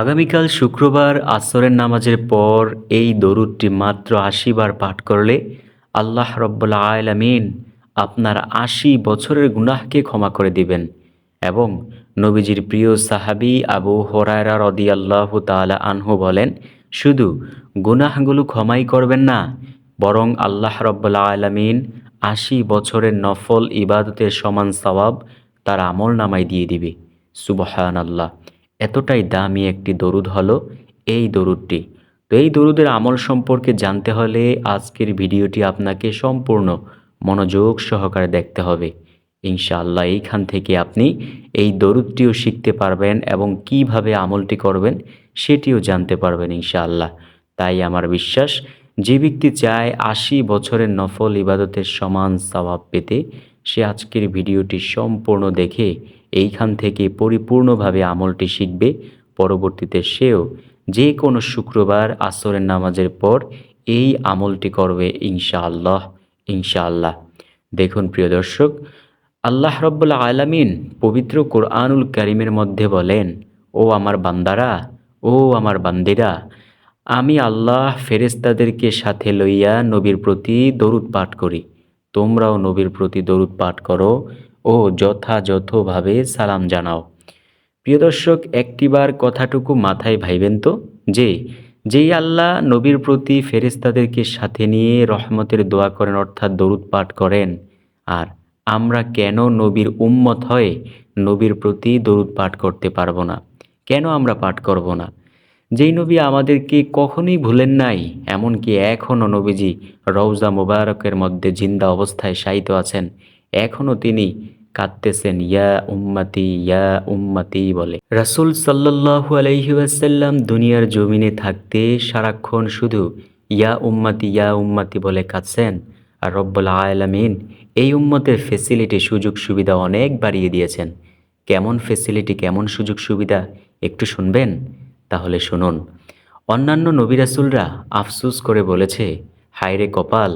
আগামীকাল শুক্রবার আসরের নামাজের পর এই দরুদটি মাত্র আশি বার পাঠ করলে আল্লাহ রব্বুল্লা আলামিন আপনার আশি বছরের গুনাহকে ক্ষমা করে দিবেন এবং নবীজির প্রিয় সাহাবি আবু হরায়রা রদি আল্লাহ তালা আনহু বলেন, শুধু গুনাহগুলো ক্ষমাই করবেন না, বরং আল্লাহ রব্বুল্লা আলামিন আশি বছরের নফল ইবাদতের সমান সওয়াব তার আমল নামাই দিয়ে দিবে। সুবহান আল্লাহ এতটাই দামি একটি দরুদ হলো এই দরুদটি। তো এই দরুদের আমল সম্পর্কে জানতে হলে আজকের ভিডিওটি আপনাকে সম্পূর্ণ মনোযোগ সহকারে দেখতে হবে। ইনশাআল্লাহ এইখান থেকে আপনি এই দরুদটিও শিখতে পারবেন এবং কীভাবে আমলটি করবেন সেটিও জানতে পারবেন ইনশাআল্লাহ। তাই আমার বিশ্বাস, যে ব্যক্তি চায় আশি বছরের নফল ইবাদতের সমান স্বভাব পেতে, সে আজকের ভিডিওটি সম্পূর্ণ দেখে এইখান থেকে পরিপূর্ণভাবে আমলটি শিখবে। পরবর্তীতে সেও যে কোনো শুক্রবার আসরের নামাজের পর এই আমলটি করবে ইনশাআল্লাহ ইনশাআল্লাহ। দেখুন প্রিয় দর্শক, আল্লাহ রব্বুল্লা আলামিন পবিত্র কোরআনুল করিমের মধ্যে বলেন, ও আমার বান্দারা, ও আমার বান্দিরা, আমি আল্লাহ ফেরেস্তাদেরকে সাথে লইয়া নবীর প্রতি দরুদ পাঠ করি। তোমরাও নবীর প্রতি দরুদ পাঠ করো। ও যথাযথভাবে সালাম জানাও। প্রিয় দর্শক, একটিবার কথাটুকু মাথায় ভাইবেন তো, যে যেই আল্লাহ নবীর প্রতি ফেরেস্তাদেরকে সাথে নিয়ে রহমতের দোয়া করেন, অর্থাৎ দরুদ পাঠ করেন, আর আমরা কেন নবীর উম্মত হয়ে নবীর প্রতি দরুদ পাঠ করতে পারব না? কেন আমরা পাঠ করব না? যেই নবী আমাদেরকে কখনোই ভুলেন নাই, এমনকি এখনও নবীজি রওজা মুবারকের মধ্যে জিন্দা অবস্থায় শায়িত আছেন, এখনও তিনি কাঁদতেছেন, ইয়া উম্মাতি ইয়া উম্মাতি বলে। রাসুল সাল্লাহু আলহিউসাল্লাম দুনিয়ার জমিনে থাকতে সারাক্ষণ শুধু ইয়া উম্মাতি ইয়া উম্মাতি বলে কাঁদছেন। আর রব্বুল আলামিন এই উম্মতের ফেসিলিটি সুযোগ, সুবিধা অনেক বাড়িয়ে দিয়েছেন। কেমন ফেসিলিটি কেমন সুযোগ, সুবিধা, একটু শুনবেন? তাহলে শুনুন। অন্যান্য নবিরাসুলরা আফসুস করে বলেছে, হায়রে কপাল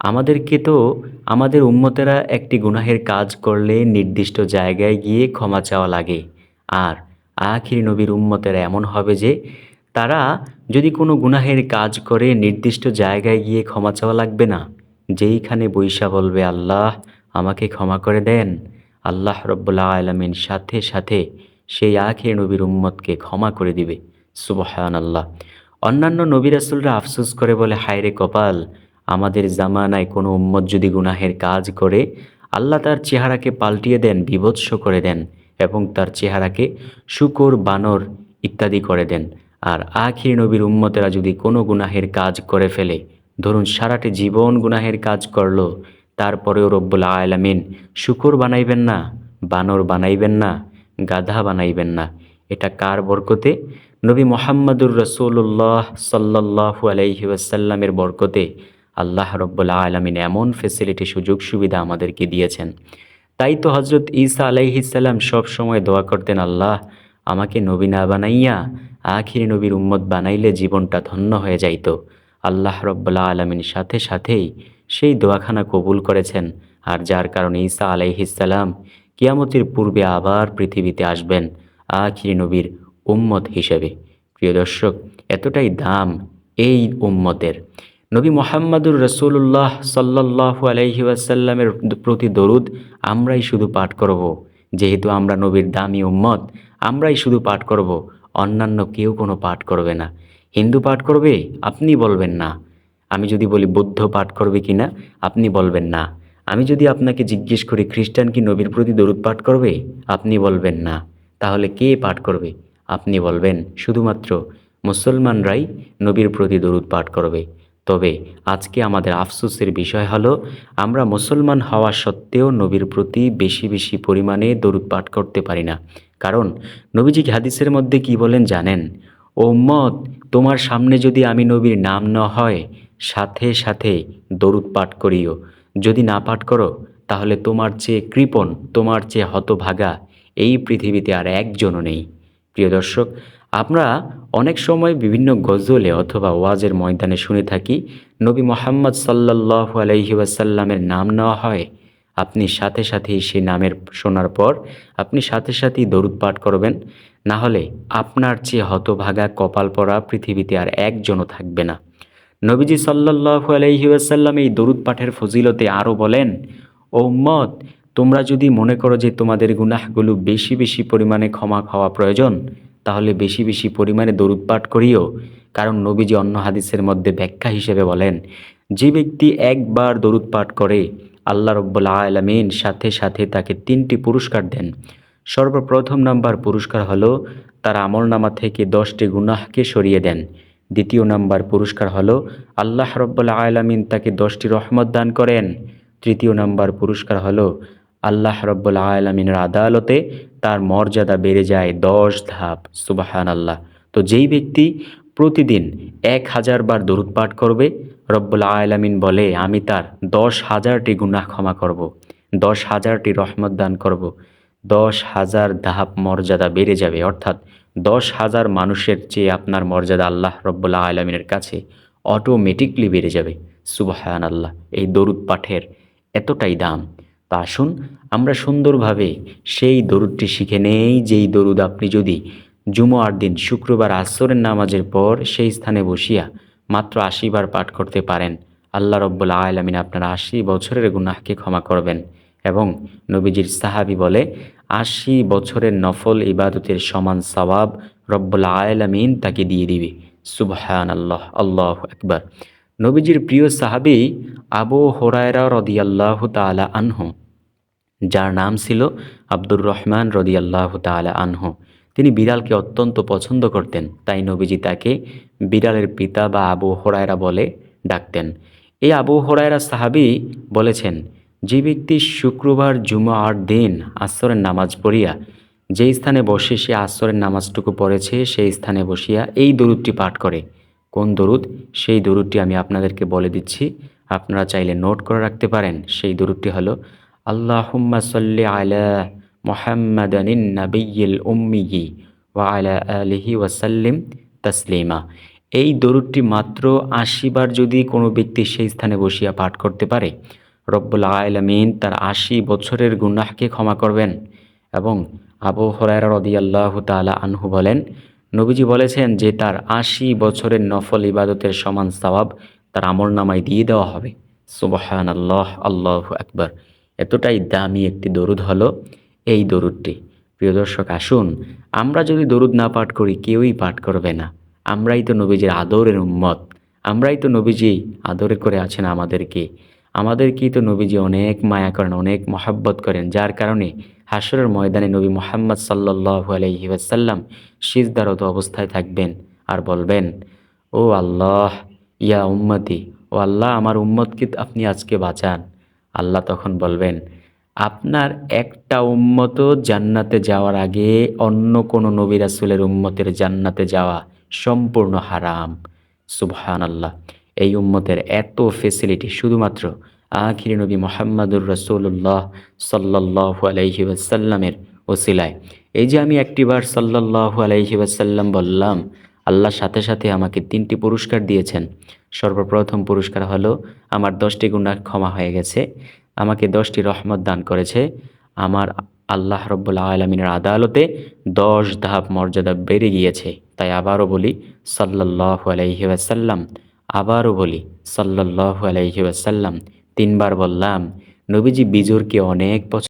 আমাদেরকে তো আমাদের উম্মতেরা একটি গুনাহের কাজ করলে নির্দিষ্ট জায়গায় গিয়ে ক্ষমা চাওয়া লাগে। আর আখির নবীর উম্মতেরা এমন হবে যে, তারা যদি কোনো গুনাহের কাজ করে, নির্দিষ্ট জায়গায় গিয়ে ক্ষমা চাওয়া লাগবে না। যেইখানে বৈশা বলবে, আল্লাহ, আমাকে ক্ষমা করে দেন। আল্লাহ রব্বুল্লা আলমিন সাথে সাথে সেই আখের নবীর উম্মতকে ক্ষমা করে দিবে। সুবহান আল্লাহ অন্যান্য নবী রাসুলরা আফসোস করে বলে, হায়রে কপাল আমাদের জামানায় কোনো উম্মত যদি গুনাহের কাজ করে, আল্লাহ তার চেহারাকে পাল্টিয়ে দেন, বিভৎস করে দেন এবং তার চেহারাকে শুকর, বানর ইত্যাদি করে দেন। আর আখির নবীর উম্মতেরা যদি কোনো গুনাহের কাজ করে ফেলে, ধরুন সারাটি জীবন গুনাহের কাজ করল, তারপরেও রব্বুল আলামিন শুকর বানাইবেন না, বানর বানাইবেন না, গাধা বানাইবেন না। এটা কার বরকতে? নবী মোহাম্মদুর রসুল্লাহ সাল্লাহু আলাইহি ওয়াসাল্লামের বরকতে। আল্লাহ রব্বুল আলমিন এমন ফেসিলিটি সুযোগ, সুবিধা আমাদেরকে দিয়েছেন। তাই তো হজরত ঈসা আলাইহিসাল্লাম সব সময় দোয়া করতেন, আল্লাহ, আমাকে নবী না বানাইয়া আখির নবীর উম্মত বানাইলে জীবনটা ধন্য হয়ে যাইত। আল্লাহ রব্বুল্লা আলমিন সাথে সাথেই সেই দোয়াখানা কবুল করেছেন, আর যার কারণে ঈসা আলাইহিসাল্লাম কিয়ামতের পূর্বে আবার পৃথিবীতে আসবেন আখির নবীর উম্মত হিসেবে। প্রিয় দর্শক, এতটাই দাম এই উম্মতের। নবী মোহাম্মদুর রসুল্লাহ সাল্লাহ আলহি আসাল্লামের প্রতি দরুদ, আমরাই শুধু পাঠ করব। যেহেতু আমরা নবীর দামি উম্মত, আমরাই শুধু পাঠ করব। অন্যান্য কেউ কোনো পাঠ করবে না। হিন্দু পাঠ করবে? আপনি বলবেন না। আমি যদি বলি, বৌদ্ধ পাঠ করবে কি না আপনি বলবেন না। আমি যদি আপনাকে জিজ্ঞেস করি, খ্রিস্টান কি নবীর প্রতি দরুদ পাঠ করবে? আপনি বলবেন না। তাহলে কে পাঠ করবে? আপনি বলবেন, শুধুমাত্র মুসলমানরাই নবীর প্রতি দরুদ পাঠ করবে। তবে আজকে আমাদের আফসোসের বিষয় হলো, আমরা মুসলমান হওয়া সত্ত্বেও নবীর প্রতি বেশি বেশি পরিমাণে দরুদ পাঠ করতে পারি না। কারণ নবীজি হাদিসের মধ্যে কি বলেন জানেন? ও মত তোমার সামনে যদি আমি নবীর নাম ন হয়, সাথে সাথে দরুদ পাঠ করিও। যদি না পাঠ করো, তাহলে তোমার চেয়ে কৃপণ, তোমার চেয়ে হতভাগা এই পৃথিবীতে আর একজনও নেই। প্রিয় দর্শক আমরা অনেক সময় বিভিন্ন গজলে অথবা ওয়াজের ময়দানে শুনে থাকি, নবী মোহাম্মদ সাল্লাহ আলহি ওয়াসাল্লামের নাম নেওয়া হয়। আপনি সাথে সাথেই সেই নামের শোনার পর আপনি সাথে সাথেই দরুদ পাঠ করবেন। না হলে আপনার চেয়ে হতভাগা কপাল পরা পৃথিবীতে আর একজনও থাকবে না। নবীজি সাল্লাল্লাহু আলাইহি ওয়াসাল্লাম এই দরুদ পাঠের ফজিলতে আরও বলেন, ও উম্মত, তোমরা যদি মনে করো যে তোমাদের গুনাহগুলো বেশি বেশি পরিমাণে ক্ষমা খাওয়া প্রয়োজন তাহলে বেশি বেশি পরিমাণে দরুদ পাঠ করিও। কারণ নবীজি অন্য হাদিসের মধ্যে ব্যাখ্যা হিসেবে বলেন, যে ব্যক্তি একবার দরুদ পাঠ করে, আল্লাহ রব্বুল আলমিন সাথে সাথে তাকে তিনটি পুরস্কার দেন। সর্বপ্রথম নাম্বার পুরস্কার হলো তার আমল নামা থেকে দশটি গুনাহকে সরিয়ে দেন। দ্বিতীয় নাম্বার পুরস্কার হলো আল্লাহ রব্বুল আলমিন তাকে দশটি রহমত দান করেন। তৃতীয় নাম্বার পুরস্কার হলো আল্লাহ রব্বুল আলমিনের আদালতে তার মর্যাদা বেড়ে যায় দশ ধাপ। সুবাহান আল্লাহ তো যেই ব্যক্তি প্রতিদিন এক হাজার বার দরুদ পাঠ করবে, রব্বুল আলমিন বলে, আমি তার দশ হাজারটি গুনাহ ক্ষমা করব। দশ হাজারটি রহমত দান করব। দশ হাজার ধাপ মর্যাদা বেড়ে যাবে। অর্থাৎ দশ হাজার মানুষের চেয়ে আপনার মর্যাদা আল্লাহ রব্বুল্লাহ আলমিনের কাছে অটোমেটিকলি বেড়ে যাবে। সুবাহান আল্লাহ এই দরুদ পাঠের এতটাই দাম। তা আসুন আমরা সুন্দরভাবে সেই দরুদটি শিখে নেই, যেই দরুদ আপনি যদি জুমোয়ার দিন শুক্রবার আসরের নামাজের পর সেই স্থানে বসিয়া মাত্র আশি বার পাঠ করতে পারেন, আল্লাহ রব্বুল আলমিন আপনার আশি বছরের গুনাহকে ক্ষমা করবেন। এবং নবীজির সাহাবি বলে, আশি বছরের নফল ইবাদতের সমান সবাব রব্বুল আলমিন তাকে দিয়ে দিবে। সুবহান আল্লাহ আল্লাহ একবার নবীজির প্রিয় সাহাবি আবু হোরায়রা রদিয়াল্লাহ তালা আনহু। যার নাম ছিল আব্দুর রহমান রদিয়াল্লাহ তালা আনহু। তিনি বিড়ালকে অত্যন্ত পছন্দ করতেন, তাই নবীজি তাকে বিড়ালের পিতা বা আবু হোরায়রা বলে ডাকতেন। এই আবু হোরায়রা সাহাবি বলেছেন, যে ব্যক্তি শুক্রবার, জুমার দিন আসরের নামাজ পড়িয়া যেই স্থানে বসে সে আসরের নামাজটুকু পড়েছে, সেই স্থানে বসিয়া এই দরুদটি পাঠ করে। কোন দরুদ? সেই দরুদটি আমি আপনাদেরকে বলে দিচ্ছি। আপনারা চাইলে নোট করে রাখতে পারেন। সেই দরুদটি হলো, আল্লাহুম্মা সাল্লি আলা মোহাম্মদানিন নাবিয়িল উম্মিয়ি ওয়া আলা আলিহি ওয়াসাল্লিম তাসলিমা। এই দরুদটি মাত্র আশি বার যদি কোনো ব্যক্তি সেই স্থানে বসিয়া পাঠ করতে পারে, রব্বুল আলমিন তার আশি বছরের গুনাহকে ক্ষমা করবেন। এবং আবু হরাইরা রদিয়াল্লাহ তালা আনহু বলেন নবীজি বলেছেন যে তার আশি বছরের নফল ইবাদতের সমান সওয়াব তার আমল নামায় দিয়ে দেওয়া হবে। সুবহান আল্লাহ আল্লাহ একবার এতটাই দামি একটি দরুদ হলো এই দরুদটি। প্রিয় দর্শক, আসুন, আমরা যদি দরুদ না পাঠ করি, কেউই পাঠ করবে না। আমরাই তো নবীজির আদরের উম্মত। আমরাই তো নবীজি আদরে করে আছেন আমাদেরকে। আমাদেরকেই তো নবীজি অনেক মায়া করেন, অনেক মহাব্বত করেন। যার কারণে হাসরের ময়দানে নবী মোহাম্মদ সাল্লাহ আলহি ওয়াসাল্লাম সিজদারত অবস্থায় থাকবেন আর বলবেন, ও আল্লাহ, ইয়া উম্মতি, ও আল্লাহ, আমার উম্মতকে আপনি আজকে বাঁচান। আল্লাহ তখন বলবেন, আপনার একটা উম্মত জান্নাতে যাওয়ার আগে অন্য কোনো নবী রাসুলের উম্মতের জান্নাতে যাওয়া সম্পূর্ণ হারাম। সুবহান আল্লাহ এই উম্মতের এত ফেসিলিটি শুধুমাত্র আখিরি নবী মোহাম্মদুর রসুল্লাহ সাল্লাহ আলাইহি ওয়াসাল্লামের ওসিলায়। এই যে আমি একটিবার সাল্লাহ আলাইহি ওয়াসাল্লাম বললাম, আল্লাহ সাথে সাথে আমাকে তিনটি পুরস্কার দিয়েছেন। সর্বপ্রথম পুরস্কার হলো, আমার দশটি গুণা ক্ষমা হয়ে গেছে, আমাকে দশটি রহমত দান করেছে, আমার আল্লাহ রব্বুল্লা আলমিনের আদালতে দশ ধাপ মর্যাদা বেড়ে গিয়েছে। তাই আবারও বলি সাল্লাহ আলাইহি ওয়াসাল্লাম, আবারও বলি সাল্লাহ আলাইহি ওয়াসাল্লাম তিনবার বললাম নবীজি বিজোরকে অনেক পছন্দ